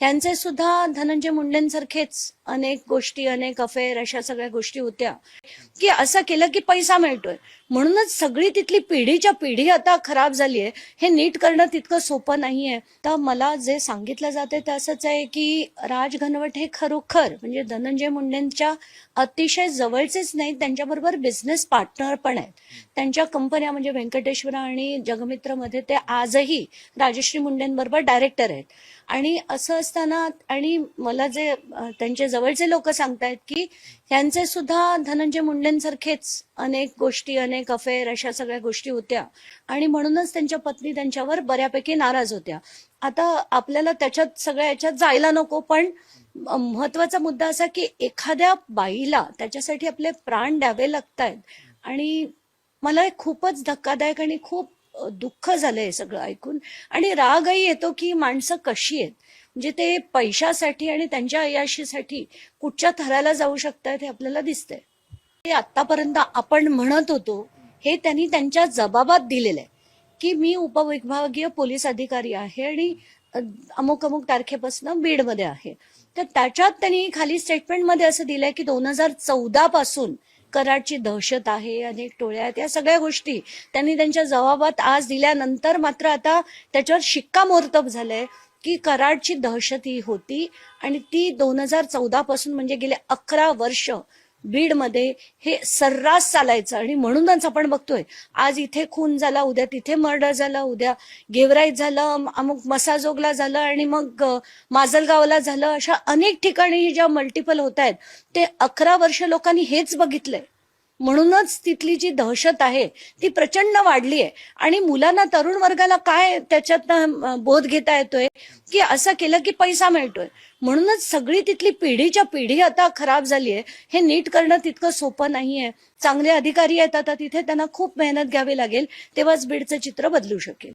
यांचे सुद्धा धनंजय मुंडेंसारखेच अनेक गोष्टी अनेक अफेअर अशा सगळ्या गोष्टी होत्या. की असं केलं की पैसा मिळतोय. म्हणूनच सगळी तिथली पिढीच्या पिढी आता खराब झाली आहे हे नीट करणं तितकं सोपं नाहीये. तर मला जे सांगितलं जाते ते असंच आहे की राज घनवट हे खरोखर म्हणजे धनंजय मुंडेंच्या अतिशय जवळचेच नाहीत त्यांच्याबरोबर बिझनेस पार्टनर पण आहेत. त्यांच्या कंपन्या म्हणजे व्यंकटेश्वरा आणि जगमित्रमध्ये ते आजही राजश्री मुंडेंबरोबर डायरेक्टर आहेत. आणि असं असताना आणि मला जे अ, त्यांचे जवळचे लोक सांगतायत की ह्यांचे सुद्धा धनंजय मुंडेंसारखेच अनेक गोष्टी अनेक अफेअर अशा सगळ्या गोष्टी होत्या. आणि म्हणूनच त्यांच्या पत्नी त्यांच्यावर बऱ्यापैकी नाराज होत्या. आता आपल्याला त्याच्यात सगळ्या याच्यात जायला नको पण महत्त्वाचा मुद्दा असा की एखाद्या बाईला त्याच्यासाठी आपले प्राण द्यावे लागतायत. आणि मला खूपच धक्कादायक आणि खूप दुःख झालंय हे सगळं ऐकून. आणि रागही येतो की माणसं कशी आहेत? म्हणजे ते पैशासाठी आणि त्यांच्या अयाशीसाठी कुठच्या थराला जाऊ शकतात हे आपल्याला दिसतंय. ते आतापर्यंत आपण म्हणत होतो हे त्यांनी त्यांच्या जबाबात दिलेलं आहे की मी उपविभागीय पोलीस अधिकारी आहे आणि अमुक अमुक तारखेपासून बीडमध्ये आहे. तर त्याच्यात त्यांनी खाली स्टेटमेंटमध्ये असं दिलंय की दोन हजार चौदा पासून कराडची दहशत आहे अनेक टोळ्या आहेत या सगळ्या गोष्टी त्यांनी त्यांच्या जबाबात आज दिल्यानंतर मात्र आता त्याच्यावर शिक्कामोर्तब झालंय. की कराडची दहशत ही होती आणि ती दोन हजार चौदा पासून म्हणजे गेले अकरा वर्ष बीडमध्ये हे सर्रास चालायचं आणि म्हणूनच आपण बघतोय. आज इथे खून झाला उद्या तिथे मर्डर झाला उद्या गेवराईत झालं अमुक मसाजोगला झालं आणि मग माजलगावला झालं. अशा अनेक ठिकाणी ज्या मल्टिपल होत आहेत ते अकरा वर्ष लोकांनी हेच बघितलंय. म्हणूनच तिथली जी दहशत आहे ती प्रचंड वाढली आहे आणि मुलांना तरुण वर्गाला काय त्याच्यात बोध घेता येतोय? की असं केलं की पैसा मिळतोय. म्हणूनच सगळी तिथली पिढीच्या पिढी आता खराब झाली आहे हे नीट करणं तितकं सोपं नाही आहे चांगले अधिकारी आहेत आता तिथे त्यांना खूप मेहनत घ्यावी लागेल. तेव्हाच बीडचं चित्र बदलू शकेल.